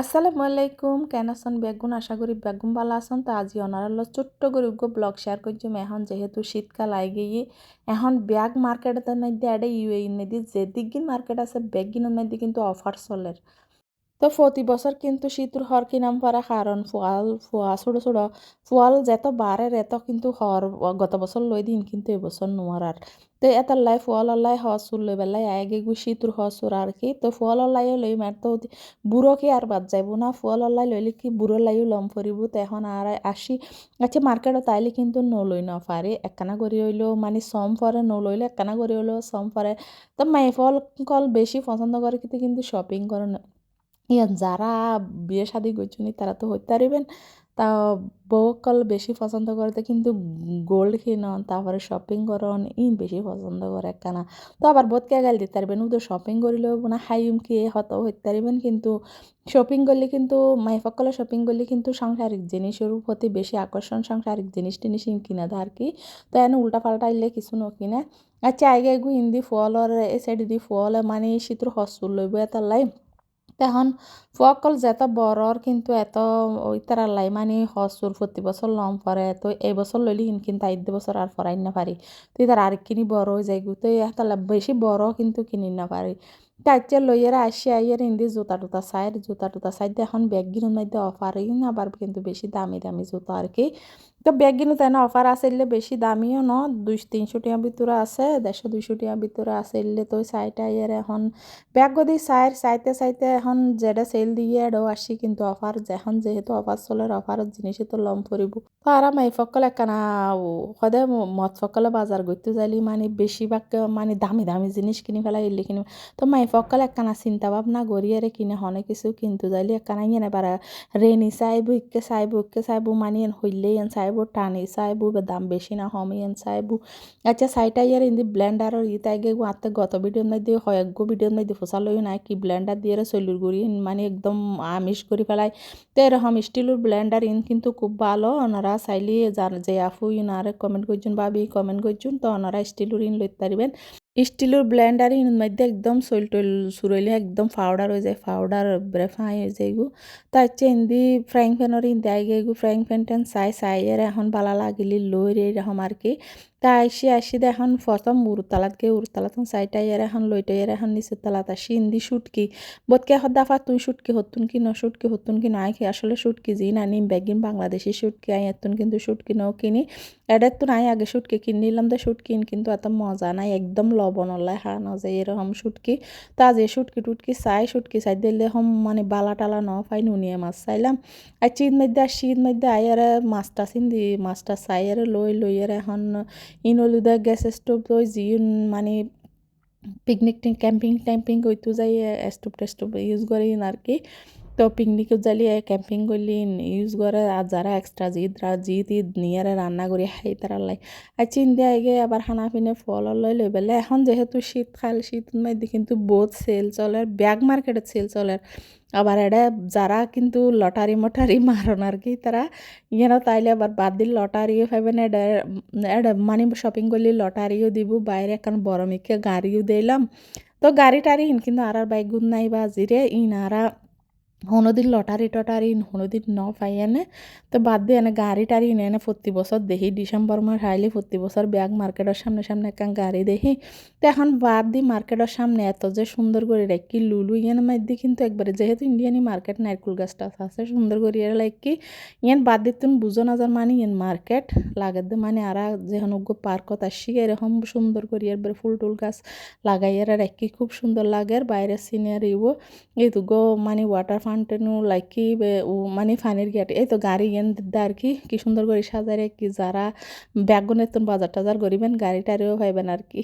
আসসালামু আলাইকুম। কেন আসন বেগুন? আশা করি বেগুন ভালো আসন তো আজি অনারাল ছোট্ট করে উগ্র ব্লগ শেয়ার করছি এখন যেহেতু শীতকাল আই গিয়ে, এখন ব্যাগ মার্কেটের মধ্যে আডে ইউএই নেদি যে দিকগিন মার্কেট আছে ব্যাগগিনের মধ্যে কিন্তু অফার চলের। তো প্রতি বছর কিন্তু শীতুর হর কিনাম পারা কারণ ফোয়াল ফোয়া ছোটো ছোটো ফোয়াল যেত বাড়ে এত কিন্তু হর গত বছর লই দিন কিন্তু এবছর নোয়ার তো এত লাই ফোয়াল লাই হসুর লই বেলাই আগে গু শীতুর হসুর আর কি। তো ফোয়াল লাই লই মার তো বুড়ো কি আর বাদ যাইব না। ফোয়াল লাই লইলে কি বুড়ো লাইও লম ফরিব তো এখন আর আসি আচ্ছা মার্কেটত তাইলে কিন্তু নলই না পারে একখানা করে হইলেও মানে সম ফরে নলইলে একখানা করে হইলেও সম ফরে তো মাই ফল কল বেশি পছন্দ করে কিন্তু কিন্তু শপিং করে ইয়ান যারা বিয়ে শাদি করছেন তারা তো হইতে পারিবেন। তা বউকল বেশি পছন্দ করতে কিন্তু গোল্ড কিনন, তারপরে শপিং করন, ইন বেশি পছন্দ করে একখানা তো আবার কে গাল দিতে পারবেন, উদো শপিং করিলেও না হাইম কি হত হইতে পারিবেন, কিন্তু শপিং করলে কিন্তু মাইফকলে শপিং করলে কিন্তু সাংসারিক জিনিসের প্রতি বেশি আকর্ষণ, সাংসারিক জিনিস টিনিস কিনা আর কি? তো এনে উল্টা পাল্টা আইলে কিছু নকিনে আচ্ছা আগে গু হিন্দি ফলর এ সাইড দি ফল মানে শীতর হসুর লইব এত লাই তখন ফকল যেত বরর কিন্তু এত ওই লাই মানে হসুর প্রতি বছর লম পরে তো এই বছর লইলি কিন্তু আইদ বছর আর ফরাই না পারি তুই তার কিনি বড় হয়ে যাই তো এত বেশি বড় কিন্তু কিনি না পারি তাইতে লইয়েরা আসি আইয়ের ইন্দি জুতা টুতা চাই জুতা টুতা চাই এখন ব্যাগগিনের মধ্যে অফার আবার কিন্তু বেশি দামি দামি জুতা আর কি তো ব্যাগগিনো তেন অফার আসলে বেশি দামিও ন দুই তিনশো টিয়া ভিতরে আছে দেড়শো দুইশো টিয়া ভিতরে আসলে তো চাইটা ইয়ের এখন ব্যাগ গদি চাই চাইতে চাইতে এখন যেটা সেল দিয়ে এডও আসি কিন্তু অফার এখন যেহেতু অফার চলের অফারের জিনিসই তো লম পড়িব তো আর মাই ফকল একখানা সদায় মদ ফকলে বাজার করতে যাইলি মানে বেশিরভাগ মানে দামি দামি জিনিস কিনি ফেলাই এলি কিনি তো মাই ফকল একখানা চিন্তা ভাবনা গড়িয়ারে কিনে হনে কিছু কিন্তু যাইলি একখানা ইয়ে নেবার রেনি চাইব ইকে চাইব ইকে চাইব মানে হইলেই এন চাইব, টানি চাইব দাম বেশি না হমি এন চাইব। আচ্ছা সাইটা ইয়ার ইন্দি ব্লেন্ডারর ইতাইগে আতে গত ভিডিওর মধ্যে হয়গ্য ভিডিওর মধ্যে ফসালই নাই কি ব্লেন্ডার দিয়ে চলুর গুড়ি মানে একদম আমিষ করে ফেলাই তো এরকম স্টিলের ব্লেন্ডার ইন কিন্তু খুব ভালো ওনারা চাইলে যার যে আফু ইনারে কমেন্ট করছেন ভাবি কমেন্ট করছেন তো ওনারা স্টিলের ইন লইতে পারবেন স্টিলের ব্লেন্ডার মধ্যে একদম সইল টইল সুরইলে একদম পাউডার হয়ে যায় পাউডার ফ্রাই হয়ে যায় গু। তার চেয়ে ইন্দি ফ্রাইং প্যানের ইন দেয় গু ফ্রাইং প্যান টেন চাই চাই এর এখন বালা লাগিলি লই রে এরকম আর কি। তা আইসি আইসি এখন প্রথম উরতালাত গে উরতালাত চাইটা ইয়ার এখন লইটা ইয়ার এখন নিচের তালাত আসি ইন্দি শুটকি বোধকে সদা ফা তুই শুটকি, হতুন কি ন শুটকি, হতুন কি নয় কি, আসলে শুটকি জি না নিম বেগিন বাংলাদেশি শুটকি আই, এতুন কিন্তু শুটকি নও কিনি। এডের তো নাই আগে শুটকি কিন নিলাম তো শুটকিন কিন্তু এত মজা নাই, একদম লবণ ওলাই খাওয়ানো যায় এরকম শুটকি। তা যে শুটকি টুটকি চাই, শুটকি চাই দিলে হম মানে বালা টালা ন পাই নুনিয়ে মাছ চাইলাম। আর চিদ মধ্যে আর শীত মধ্যে আইয়ার মাছটা চিন্দি মাছটা চাই আর লই লই আর এখন ইনলুদা গ্যাস স্টোভ তো যিন মানে পিকনিক ক্যাম্পিং, ট্যাম্পিং করতে যাই স্টোভ টেস্টোভ ইউজ করি আর কি। তো পিকনিকত যালি ক্যাম্পিং করলি ইউজ করে আর যারা এক্সট্রা জিদ জিদ ঈদ নিয়ে রান্না করি খাই তারা লাই। আর চিন দিয়ে আগে আবার খানা পিনে ফল লই লই পেলে, এখন যেহেতু শীতকাল শীত মধ্যে কিন্তু বহুত সেল চলে ব্যাগ মার্কেটে সেল চলে আবার এটা যারা কিন্তু লটারি মটারি মারন আর কি তারা ইয়ে তাইলে আবার বাদ দিল লটারিও পাইবেন এটা এটা মানে শপিং করলে লটারিও দিব বাইরে এখন বড় মিকে গাড়িও দিলাম তো গাড়ি টাড়ি কিন্তু আর বাইক গুণ নাই বা জিরে ইন আরা হনোদিন লটারি টটারি হনোদিন ন পাই এনে তো বাদ দিয়ে এনে গাড়ি টাড়ি এনে প্রতি বছর দেখি ডিসেম্বর মাস হাইলে প্রতি বছর ব্যাগ মার্কেটের সামনে সামনে একটা গাড়ি দেখি তো এখন বাদ দি মার্কেটের সামনে এত যে সুন্দর করে রেখি লুলু ইয়ান মধ্যে কিন্তু একবারে যেহেতু ইন্ডিয়ানি মার্কেট নারকুল গাছটা আছে সুন্দর করে এর কি ইয়ান বাদ দিয়ে তুমি বুঝো না যার মানে ইয়ান মার্কেট লাগে মানে আর যেখানে পার্কত আসি এরকম সুন্দর করে এর ফুল টুল গাছ লাগাই এর রেখি খুব সুন্দর লাগে বাইরের সিনারিও এই তো গো মানে ওয়াটার ফাউন্টেনও লাইক মানে ফানের গেট এই তো গাড়ি গেন কি কি সুন্দর করে সাজারে কি যারা ব্যাগ তুন বাজার টাজার করিবেন গাড়ি টাড়িও পাইবেন আর কি।